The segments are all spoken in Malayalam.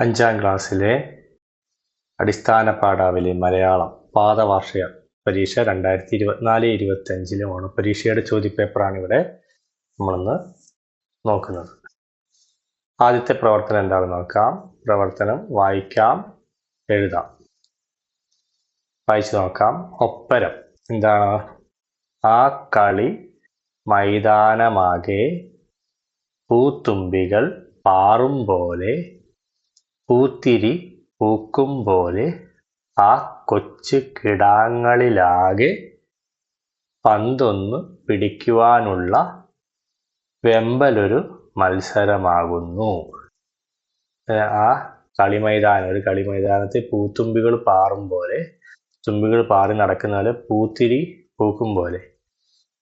അഞ്ചാം ക്ലാസ്സിലെ അടിസ്ഥാന പാഠാവലി മലയാളം പാദവാർഷിക പരീക്ഷ രണ്ടായിരത്തി ഇരുപത്തിനാല് ഇരുപത്തി പരീക്ഷയുടെ ചോദ്യപേപ്പറാണ് ഇവിടെ നമ്മളിന്ന് നോക്കുന്നത്. ആദ്യത്തെ പ്രവർത്തനം എന്താണെന്ന് നോക്കാം. പ്രവർത്തനം വായിക്കാം എഴുതാം. വായിച്ചു നോക്കാം. ഒപ്പരം എന്താണ്? ആ കളി മൈതാനമാകെ പൂത്തുമ്പികൾ പാറും പോലെ പൂത്തിരി പൂക്കും പോലെ ആ കൊച്ചു കിടാങ്ങളിലാകെ പന്തൊന്ന് പിടിക്കുവാനുള്ള വെമ്പലൊരു മത്സരമാകുന്നു. ആ കളിമൈതാനം ഒരു കളിമൈതാനത്തിൽ പൂത്തുമ്പികൾ പാറും പോലെ തുമ്പികൾ പാറി നടക്കുന്ന പോലെ പൂത്തിരി പൂക്കും പോലെ.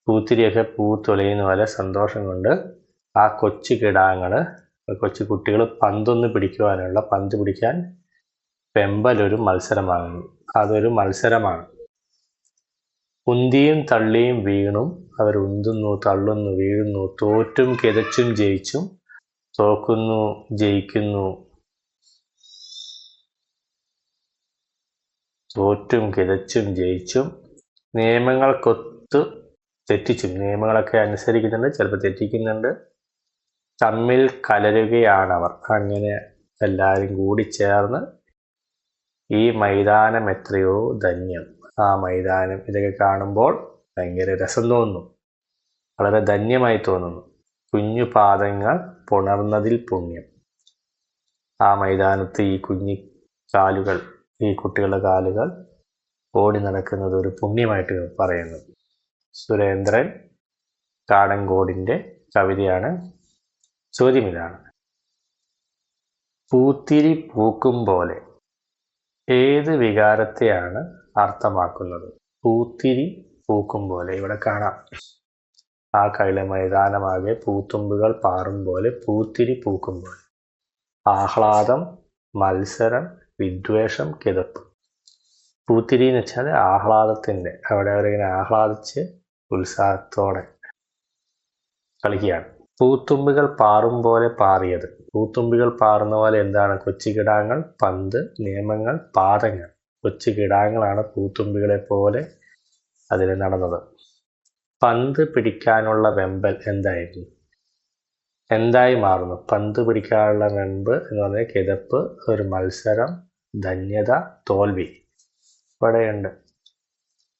പൂത്തിരിയൊക്കെ പൂത്തൊലയുന്ന പോലെ സന്തോഷം കൊണ്ട് ആ കൊച്ചു കിടാങ്ങൾ കൊച്ചു കുട്ടികൾ പന്തൊന്ന് പിടിക്കുവാനുള്ള പന്ത് പിടിക്കാൻ വെമ്പലൊരു മത്സരമാണ്. അതൊരു മത്സരമാണ്. ഉന്തിയും തള്ളിയും വീണും അവർ ഉന്തുന്നു തള്ളുന്നു വീഴുന്നു തോറ്റും കിതച്ചും ജയിച്ചും തോക്കുന്നു ജയിക്കുന്നു. തോറ്റും കിതച്ചും ജയിച്ചും നിയമങ്ങൾക്കൊത്ത് തെറ്റിച്ചും നിയമങ്ങളൊക്കെ അനുസരിക്കുന്നുണ്ട് ചിലപ്പോൾ തെറ്റിക്കുന്നുണ്ട്. തമ്മിൽ കലരുകയാണവർ. അങ്ങനെ എല്ലാവരും കൂടി ചേർന്ന് ഈ മൈതാനം എത്രയോ ധന്യം. ആ മൈതാനം ഇതൊക്കെ കാണുമ്പോൾ ഭയങ്കര രസം തോന്നുന്നു. വളരെ ധന്യമായി തോന്നുന്നു. കുഞ്ഞു പാദങ്ങൾ പുണർന്നതിൽ പുണ്യം. ആ മൈതാനത്ത് ഈ കുഞ്ഞി കാലുകൾ ഈ കുട്ടികളുടെ കാലുകൾ ഓടി നടക്കുന്നത് ഒരു പുണ്യമായിട്ട് പറയുന്നു. സുരേന്ദ്രൻ കാടങ്കോടിന്റെ കവിതയാണ് ചോദ്യം ഇതാണ് പൂത്തിരി പൂക്കും പോലെ ഏത് വികാരത്തെയാണ് അർത്ഥമാക്കുന്നത്? പൂത്തിരി പൂക്കും പോലെ. ഇവിടെ കാണാം. ആ കൈല മൈതാനമാകെ പൂത്തുമ്പുകൾ പാറും പോലെ പൂത്തിരി പൂക്കും പോലെ. ആഹ്ലാദം മത്സരം വിദ്വേഷം കിതപ്പ്. പൂത്തിരി എന്ന് വെച്ചാൽ ആഹ്ലാദത്തിന്റെ. അവിടെ അവരിങ്ങനെ ആഹ്ലാദിച്ച് ഉത്സാഹത്തോടെ കളിക്കുകയാണ്. പൂത്തുമ്പികൾ പാറും പോലെ പാറിയത്. പൂത്തുമ്പികൾ പാറുന്ന പോലെ എന്താണ്? കൊച്ചുകിടാങ്ങൾ പന്ത് നിയമങ്ങൾ പാദങ്ങൾ. കൊച്ചുകിടാങ്ങളാണ് പൂത്തുമ്പികളെ പോലെ അതിൽ നടന്നത്. പന്ത് പിടിക്കാനുള്ള വെമ്പൽ എന്തായിരുന്നു? എന്തായി മാറുന്നു? പന്ത് പിടിക്കാനുള്ള വെമ്പ് എന്ന് പറഞ്ഞാൽ കിതപ്പ് ഒരു മത്സരം ധന്യത തോൽവി. ഇവിടെയുണ്ട്.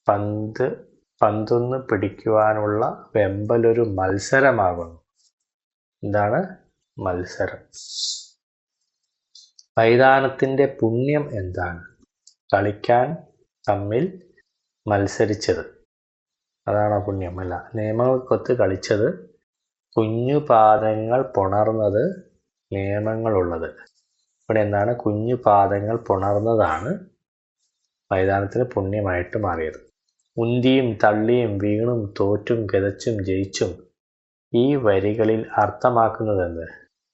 പന്ത് പന്തൊന്ന് പിടിക്കുവാനുള്ള വെമ്പലൊരു മത്സരമാകുന്നു. എന്താണ്? മത്സരം. മൈതാനത്തിന്റെ പുണ്യം എന്താണ്? കളിക്കാൻ തമ്മിൽ മത്സരിച്ചത്. അതാണ് പുണ്യം? അല്ല നിയമങ്ങൾക്കൊത്ത് കളിച്ചത്. കുഞ്ഞു പാദങ്ങൾ പുണർന്നത് നിയമങ്ങളുള്ളത്. ഇവിടെ എന്താണ്? കുഞ്ഞു പാദങ്ങൾ പുണർന്നതാണ് മൈതാനത്തിന് പുണ്യമായിട്ട് മാറിയത്. ഉന്തിയും തള്ളിയും വീണും തോറ്റും കിതച്ചും ജയിച്ചും ഈ വരികളിൽ അർത്ഥമാക്കുന്നത് എന്ത്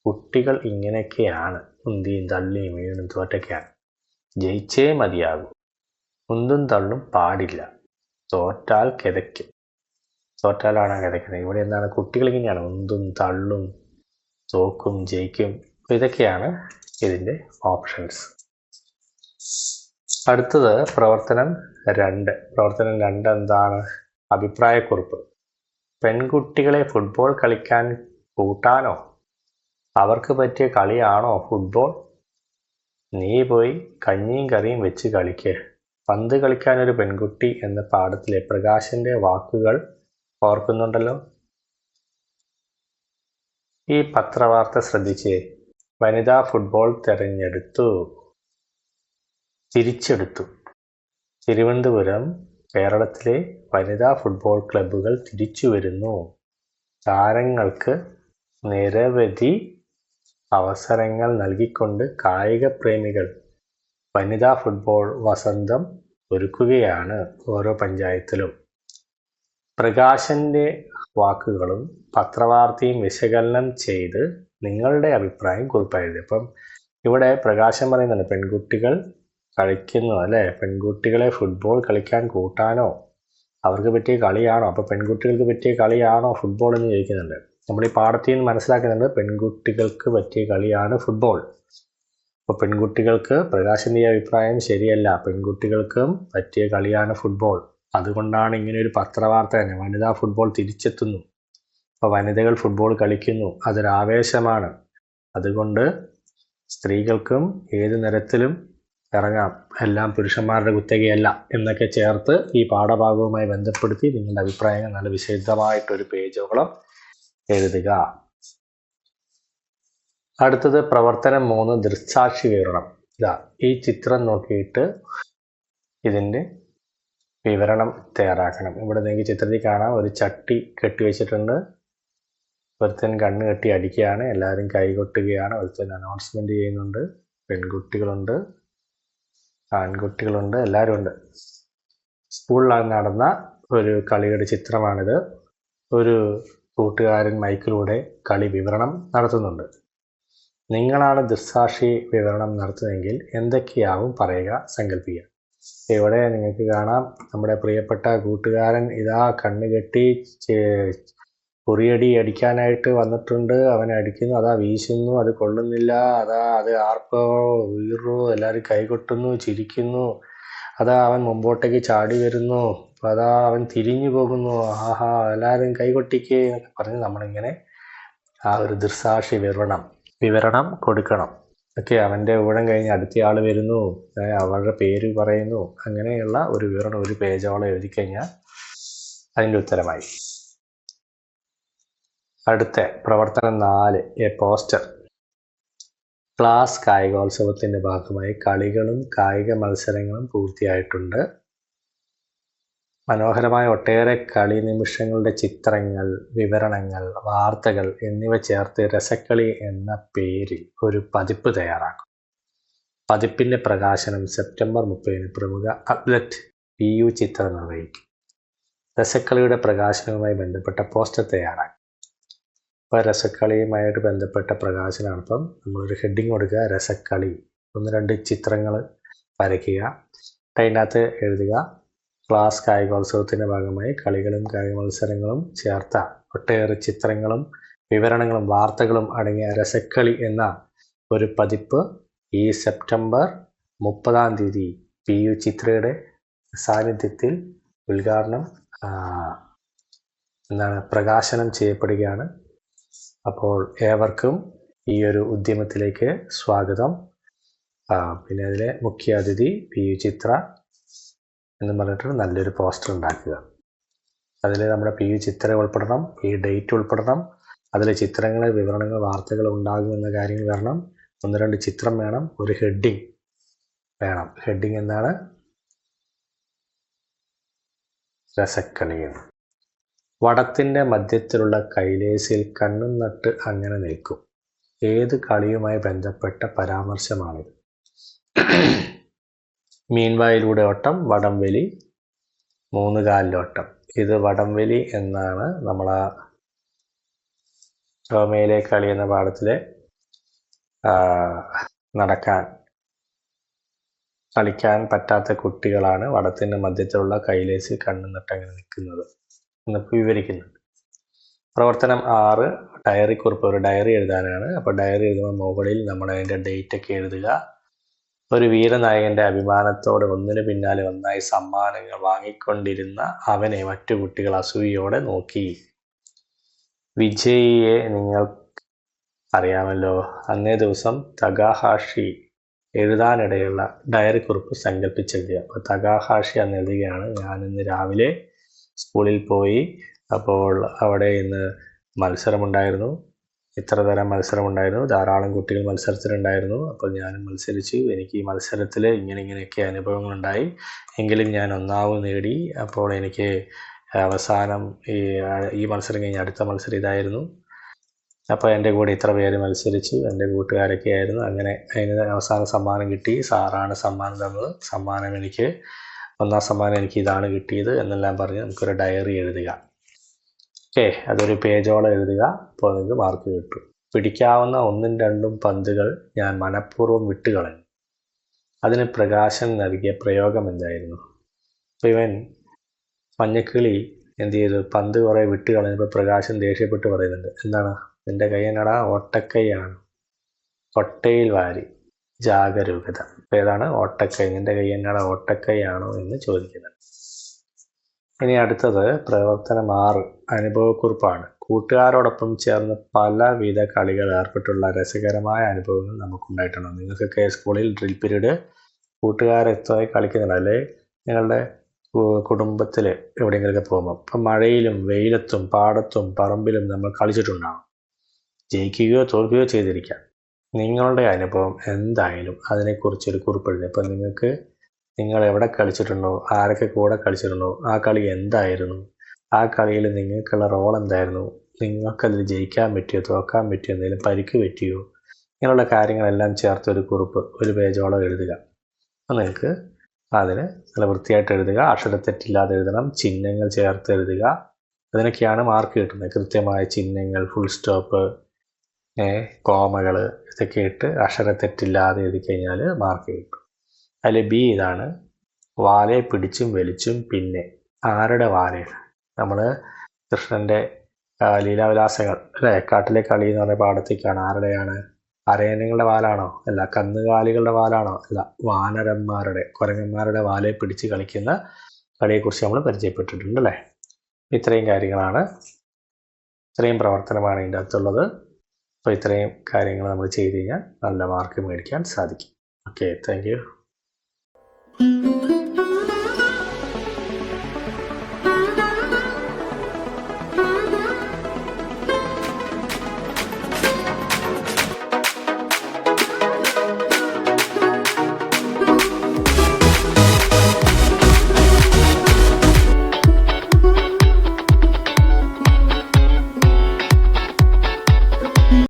കുട്ടികൾ ഇങ്ങനെയൊക്കെയാണ്. ഉന്തിയും തള്ളിയും വീണും തോറ്റൊക്കെയാണ്. ജയിച്ചേ മതിയാകൂ. ഉന്തും തള്ളും പാടില്ല. തോറ്റാൽ കിതയ്ക്കും. തോറ്റാലാണ് കിതയ്ക്കുന്നത്. ഇവിടെ എന്താണ്? കുട്ടികൾ ഇങ്ങനെയാണ്. ഉന്തും തള്ളും തോക്കും ജയിക്കും. ഇതൊക്കെയാണ് ഇതിന്റെ ഓപ്ഷൻസ്. അടുത്തത് പ്രവർത്തനം രണ്ട്. പ്രവർത്തനം രണ്ട് എന്താണ്? അഭിപ്രായക്കുറിപ്പ്. പെൺകുട്ടികളെ ഫുട്ബോൾ കളിക്കാൻ കൂട്ടാനോ? അവർക്ക് പറ്റിയ കളിയാണോ ഫുട്ബോൾ നീ പോയി കഞ്ഞിയും കറിയും വെച്ച് കളിക്ക്. പന്ത് കളിക്കാൻ ഒരു പെൺകുട്ടി എന്ന പാഠത്തിലെ പ്രകാശിന്റെ വാക്കുകൾ ഓർക്കുന്നുണ്ടല്ലോ? ഈ പത്രവാർത്ത ശ്രദ്ധിച്ച്. വനിതാ ഫുട്ബോൾ തെരഞ്ഞെടുത്തു. തിരിച്ചെടുത്തു. തിരുവനന്തപുരം കേരളത്തിലെ വനിതാ ഫുട്ബോൾ ക്ലബ്ബുകൾ തിരിച്ചു വരുന്നു. താരങ്ങൾക്ക് നിരവധി അവസരങ്ങൾ നൽകിക്കൊണ്ട് കായിക പ്രേമികൾ വനിതാ ഫുട്ബോൾ വസന്തം ഒരുക്കുകയാണ് ഓരോ പഞ്ചായത്തിലും. പ്രകാശന്റെ വാക്കുകളും പത്രവാർത്തയും വിശകലനം ചെയ്ത് നിങ്ങളുടെ അഭിപ്രായം കുറിപ്പായിരുന്നു. അപ്പം ഇവിടെ പ്രകാശം പറയുന്നുണ്ട് പെൺകുട്ടികൾ കളിക്കുന്നു അല്ലേ? പെൺകുട്ടികളെ ഫുട്ബോൾ കളിക്കാൻ കൂട്ടാനോ? അവർക്ക് പറ്റിയ കളിയാണോ? അപ്പോൾ പെൺകുട്ടികൾക്ക് പറ്റിയ കളിയാണോ ഫുട്ബോൾ എന്ന് ചോദിക്കുന്നുണ്ട്. നമ്മൾ ഈ പാഠത്തിൽ നിന്ന് മനസ്സിലാക്കുന്നുണ്ട് പെൺകുട്ടികൾക്ക് പറ്റിയ കളിയാണ് ഫുട്ബോൾ അപ്പോൾ പെൺകുട്ടികൾക്ക് പ്രകാശിന്റെ അഭിപ്രായം ശരിയല്ല. പെൺകുട്ടികൾക്കും പറ്റിയ കളിയാണ് ഫുട്ബോൾ അതുകൊണ്ടാണ് ഇങ്ങനെ ഒരു പത്രവാർത്ത തന്നെ. വനിതാ ഫുട്ബോൾ തിരിച്ചെത്തുന്നു. അപ്പോൾ വനിതകൾ ഫുട്ബോൾ കളിക്കുന്നു. അതൊരാവേശമാണ്. അതുകൊണ്ട് സ്ത്രീകൾക്കും ഏത് നിരത്തിലും ഇറങ്ങാം. എല്ലാം പുരുഷന്മാരുടെ കുത്തകയല്ല എന്നൊക്കെ ചേർത്ത് ഈ പാഠഭാഗവുമായി ബന്ധപ്പെടുത്തി നിങ്ങളുടെ അഭിപ്രായങ്ങൾ നല്ല വിശദമായിട്ടൊരു പേജോളം എഴുതുക. അടുത്തത് പ്രവർത്തനം മൂന്ന് ദൃക്സാക്ഷി വിവരണം. ഇതാ ഈ ചിത്രം നോക്കിയിട്ട് ഇതിന്റെ വിവരണം തയ്യാറാക്കണം. ഇവിടെ നിങ്ങൾക്ക് ചിത്രത്തിൽ കാണാം ഒരു ചട്ടി കെട്ടി വെച്ചിട്ടുണ്ട്. ഒരുത്തൻ കണ്ണ് കെട്ടി അടിക്കുകയാണ് എല്ലാവരും കൈകൊട്ടുകയാണ് ഒരുത്തൻ അനൗൺസ്മെന്റ് ചെയ്യുന്നുണ്ട് പെൺകുട്ടികളുണ്ട്. ആൺകുട്ടികളുണ്ട് എല്ലാവരും ഉണ്ട് സ്കൂളിലാണ് നടന്ന ഒരു കളിയുടെ ചിത്രമാണിത്. ഒരു കൂട്ടുകാരൻ മൈക്കിലൂടെ കളി വിവരണം നടത്തുന്നുണ്ട്. നിങ്ങളാണ് ദുസ്സാക്ഷി വിവരണം നടത്തുന്നതെങ്കിൽ എന്തൊക്കെയാവും പറയുക സങ്കല്പിക്കുക. ഇവിടെ നിങ്ങൾക്ക് കാണാം നമ്മുടെ പ്രിയപ്പെട്ട കൂട്ടുകാരൻ ഇതാ കണ്ണ് കെട്ടി ചെ- കുറിയടി അടിക്കാനായിട്ട് വന്നിട്ടുണ്ട്. അവൻ അടിക്കുന്നു അതാ വീശുന്നു അത് കൊള്ളുന്നില്ല അതാ അത് ആർപ്പോ വീറു എല്ലാവരും കൈകൊട്ടുന്നു ചിരിക്കുന്നു അതാ അവൻ മുമ്പോട്ടേക്ക് ചാടി വരുന്നു അതാ അവൻ തിരിഞ്ഞു പോകുന്നു ആഹാ എല്ലാവരും കൈകൊട്ടിക്ക് എന്നൊക്കെ പറഞ്ഞ് നമ്മളിങ്ങനെ ആ ഒരു ദൃസാക്ഷി വിവരണം വിവരണം കൊടുക്കണം. ഓക്കെ അവന്റെ ഊഴം കഴിഞ്ഞ് അടുത്ത ആൾ വരുന്നു അവരുടെ പേര് പറയുന്നു അങ്ങനെയുള്ള ഒരു വിവരണം ഒരു പേജോളം എഴുതി കഴിഞ്ഞാൽ അതിന്റെ ഉത്തരമായി. അടുത്ത പ്രവർത്തനം നാല് എ പോസ്റ്റർ. ക്ലാസ് കായികോത്സവത്തിന്റെ ഭാഗമായി കളികളും കായിക മത്സരങ്ങളും പൂർത്തിയായിട്ടുണ്ട്. മനോഹരമായ ഒട്ടേറെ കളി നിമിഷങ്ങളുടെ ചിത്രങ്ങൾ വിവരണങ്ങൾ വാർത്തകൾ എന്നിവ ചേർത്ത് രസക്കളി എന്ന പേരിൽ ഒരു പതിപ്പ് തയ്യാറാക്കും. പതിപ്പിന്റെ പ്രകാശനം സെപ്റ്റംബർ മുപ്പതിന് പ്രമുഖ അത്ലറ്റ് പി യു ചിത്രം നിർവഹിക്കും. രസക്കളിയുടെ പ്രകാശനവുമായി ബന്ധപ്പെട്ട പോസ്റ്റർ തയ്യാറാക്കും. ഇപ്പോൾ രസക്കളിയുമായിട്ട് ബന്ധപ്പെട്ട പ്രകാശനാണ്. ഇപ്പം നമ്മളൊരു ഹെഡിങ് കൊടുക്കുക രസക്കളി. ഒന്ന് രണ്ട് ചിത്രങ്ങൾ വരയ്ക്കുക. അതിനകത്ത് എഴുതുക ക്ലാസ് കായികോത്സവത്തിന്റെ ഭാഗമായി കളികളും കായിക മത്സരങ്ങളും ചേർത്ത ഒട്ടേറെ ചിത്രങ്ങളും വിവരണങ്ങളും വാർത്തകളും അടങ്ങിയ രസക്കളി എന്ന ഒരു പതിപ്പ് ഈ സെപ്റ്റംബർ മുപ്പതാം തീയതി പി യു ചിത്രയുടെ സാന്നിധ്യത്തിൽ ഉദ്ഘാടനം എന്താണ് പ്രകാശനം ചെയ്യപ്പെടുകയാണ്. അപ്പോൾ ഏവർക്കും ഈ ഒരു ഉദ്യമത്തിലേക്ക് സ്വാഗതം. പിന്നെ അതിലെ മുഖ്യ അതിഥി പി യു ചിത്ര എന്ന് പറഞ്ഞിട്ട് നല്ലൊരു പോസ്റ്റർ ഉണ്ടാക്കുക. അതിൽ നമ്മുടെ പി യു ചിത്ര ഉൾപ്പെടണം ഈ ഡേറ്റ് ഉൾപ്പെടണം അതിൽ ചിത്രങ്ങൾ വിവരണങ്ങൾ വാർത്തകൾ ഉണ്ടാകും എന്ന കാര്യങ്ങൾ വരണം. ഒന്ന് രണ്ട് ചിത്രം വേണം ഒരു ഹെഡിങ് വേണം. ഹെഡിങ് എന്താണ്? രസക്കളി എന്ന് വടത്തിന്റെ മധ്യത്തിലുള്ള കൈലേസിൽ കണ്ണും നട്ട് അങ്ങനെ നിൽക്കും. ഏത് കളിയുമായി ബന്ധപ്പെട്ട പരാമർശമാണിത്? മീൻവായിലൂടെ ഓട്ടം വടംവലി മൂന്ന് കാലിലോട്ടം ഇത് വടംവലി എന്നാണ് നമ്മൾ ആ റോമയിലെ കളി എന്ന പാഠത്തിലെ നടക്കാൻ കളിക്കാൻ പറ്റാത്ത കുട്ടികളാണ് വടത്തിന്റെ മധ്യത്തിലുള്ള കൈലേസിൽ കണ്ണും നട്ട് അങ്ങനെ നിൽക്കുന്നത്. വിവരിക്കുന്നുണ്ട്. പ്രവർത്തനം ആറ് ഡയറി കുറിപ്പ്. ഒരു ഡയറി എഴുതാനാണ്. അപ്പോൾ ഡയറി എഴുതുമ്പോൾ മുകളിൽ നമ്മൾ അതിന്റെ ഡേറ്റ് ഒക്കെ എഴുതുക. ഒരു വീരനായകന്റെ അഭിമാനത്തോടെ ഒന്നിനു പിന്നാലെ ഒന്നായി സമ്മാനങ്ങൾ വാങ്ങിക്കൊണ്ടിരുന്ന അവനെ മറ്റു കുട്ടികൾ അസൂയയോടെ നോക്കി. വിജയിയെ നിങ്ങൾ അറിയാമല്ലോ. അന്നേ ദിവസം തകാഹാഷി എഴുതാനിടയുള്ള ഡയറി കുറിപ്പ് സങ്കല്പിച്ചെഴുതുക അപ്പോൾ തകാഹാഷി അന്ന് എഴുതുകയാണ് ഞാൻ ഇന്ന് രാവിലെ സ്കൂളിൽ പോയി. അപ്പോൾ അവിടെ ഇന്ന് മത്സരമുണ്ടായിരുന്നു. ഇത്ര തരം മത്സരമുണ്ടായിരുന്നു. ധാരാളം കുട്ടികൾ മത്സരത്തിലുണ്ടായിരുന്നു. അപ്പോൾ ഞാനും മത്സരിച്ചു. എനിക്ക് ഈ മത്സരത്തിൽ ഇങ്ങനെ ഇങ്ങനെയൊക്കെ അനുഭവങ്ങളുണ്ടായി. എങ്കിലും ഞാൻ ഒന്നാവ് നേടി. അപ്പോൾ എനിക്ക് അവസാനം ഈ ഈ മത്സരം കഴിഞ്ഞ അടുത്ത മത്സരം ഇതായിരുന്നു. അപ്പോൾ എന്റെ കൂടെ ഇത്ര പേര് മത്സരിച്ചു. എന്റെ കൂട്ടുകാരൊക്കെ ആയിരുന്നു അങ്ങനെ അതിന് അവസാന സമ്മാനം കിട്ടി. സാറാണ് സമ്മാനം തന്നത്. സമ്മാനം എനിക്ക് ഒന്നാം സമ്മാനം എനിക്ക് ഇതാണ് കിട്ടിയത് എന്നെല്ലാം പറഞ്ഞ് നമുക്കൊരു ഡയറി എഴുതുക. ഓക്കെ അതൊരു പേജോളം എഴുതുക. അപ്പോൾ നിങ്ങൾക്ക് മാർക്ക് കിട്ടും. പിടിക്കാവുന്ന ഒന്നും രണ്ടും പന്തുകൾ ഞാൻ മനഃപൂർവം വിട്ടുകളഞ്ഞു. അതിന് പ്രകാശം നൽകിയ പ്രയോഗം എന്തായിരുന്നു? ഇവൻ മഞ്ഞക്കിളി എന്ത് ചെയ്തു? പന്ത് കുറേ വിട്ട് കളഞ്ഞപ്പോൾ പ്രകാശം ദേഷ്യപ്പെട്ട് പറയുന്നുണ്ട്. എന്താണ്? നിന്റെ കൈ എന്നടാ? ഒട്ടക്കൈയാണ്. ഒട്ടയിൽ വാരി. ജാഗരൂകത. ഇപ്പൊ ഏതാണ്? ഓട്ടക്കൈ. നിന്റെ കൈ എന്നാണ് ഓട്ടക്കൈയാണോ എന്ന് ചോദിക്കുന്നത്. ഇനി അടുത്തത് പ്രവർത്തനം ആറ് അനുഭവക്കുറിപ്പാണ്. കൂട്ടുകാരോടൊപ്പം ചേർന്ന് പലവിധ കളികൾ ഏർപ്പെട്ടുള്ള രസകരമായ അനുഭവങ്ങൾ നമുക്കുണ്ടായിട്ടുണ്ട്. നിങ്ങൾക്കൊക്കെ സ്കൂളിൽ ഡ്രിൽ പീരീഡ് കൂട്ടുകാരെത്തായി കളിക്കുന്നുണ്ട്? അല്ലെ? നിങ്ങളുടെ കുടുംബത്തിൽ എവിടെയെങ്കിലുമൊക്കെ പോകുമ്പോൾ. ഇപ്പം മഴയിലും വെയിലത്തും പാടത്തും പറമ്പിലും നമ്മൾ കളിച്ചിട്ടുണ്ടാകും ജയിക്കുകയോ തോൽക്കുകയോ ചെയ്തിരിക്കാം. നിങ്ങളുടെ അനുഭവം എന്തായാലും അതിനെക്കുറിച്ച് ഒരു കുറിപ്പെഴുതുക ഇപ്പം നിങ്ങൾക്ക് നിങ്ങൾ എവിടെ കളിച്ചിട്ടുണ്ടോ? ആരൊക്കെ കൂടെ കളിച്ചിട്ടുണ്ടോ? ആ കളി എന്തായിരുന്നു? ആ കളിയിൽ നിങ്ങൾക്കുള്ള റോൾ എന്തായിരുന്നു? നിങ്ങൾക്കതിൽ ജയിക്കാൻ പറ്റിയോ? തോക്കാൻ പറ്റിയോ? എന്തെങ്കിലും പരിക്ക് പറ്റിയോ? ഇങ്ങനെയുള്ള കാര്യങ്ങളെല്ലാം ചേർത്ത് ഒരു കുറിപ്പ് ഒരു പേജോളം എഴുതുക. അപ്പം നിങ്ങൾക്ക് അതിന് നല്ല വൃത്തിയായിട്ട് എഴുതുക. അക്ഷരത്തെറ്റില്ലാതെ എഴുതണം. ചിഹ്നങ്ങൾ ചേർത്ത് എഴുതുക. അതിനൊക്കെയാണ് മാർക്ക് കിട്ടുന്നത്. കൃത്യമായ ചിഹ്നങ്ങൾ ഫുൾ സ്റ്റോപ്പ് കോമകൾ ഇതൊക്കെ ഇട്ട് അക്ഷരത്തെറ്റില്ലാതെ എഴുതി കഴിഞ്ഞാൽ മാർക്ക് കിട്ടും. അതിൽ ബി ഇതാണ്. വാലയെ പിടിച്ചും വലിച്ചും പിന്നെ ആരുടെ വാലയാണ്? നമ്മൾ കൃഷ്ണന്റെ ലീലാവിലാസങ്ങൾ അല്ലേ? കാട്ടിലെ കളി എന്ന് പറഞ്ഞ പാടത്തേക്കാണ്. ആരുടെയാണ്? അരയനങ്ങളുടെ വാലാണോ? അല്ല കന്നുകാലികളുടെ വാലാണോ? അല്ല വാനരന്മാരുടെ കുരങ്ങന്മാരുടെ വാലയെ പിടിച്ച് കളിക്കുന്ന കളിയെക്കുറിച്ച് നമ്മൾ പരിചയപ്പെട്ടിട്ടുണ്ട് അല്ലേ? ഇത്രയും കാര്യങ്ങളാണ്. ഇത്രയും പ്രവർത്തനമാണ് ഇതിന്റെ അകത്തുള്ളത് അപ്പോൾ ഇത്രയും കാര്യങ്ങൾ നമ്മൾ ചെയ്ത് കഴിഞ്ഞാൽ നല്ല മാർക്ക് മേടിക്കാൻ സാധിക്കും. Okay thank you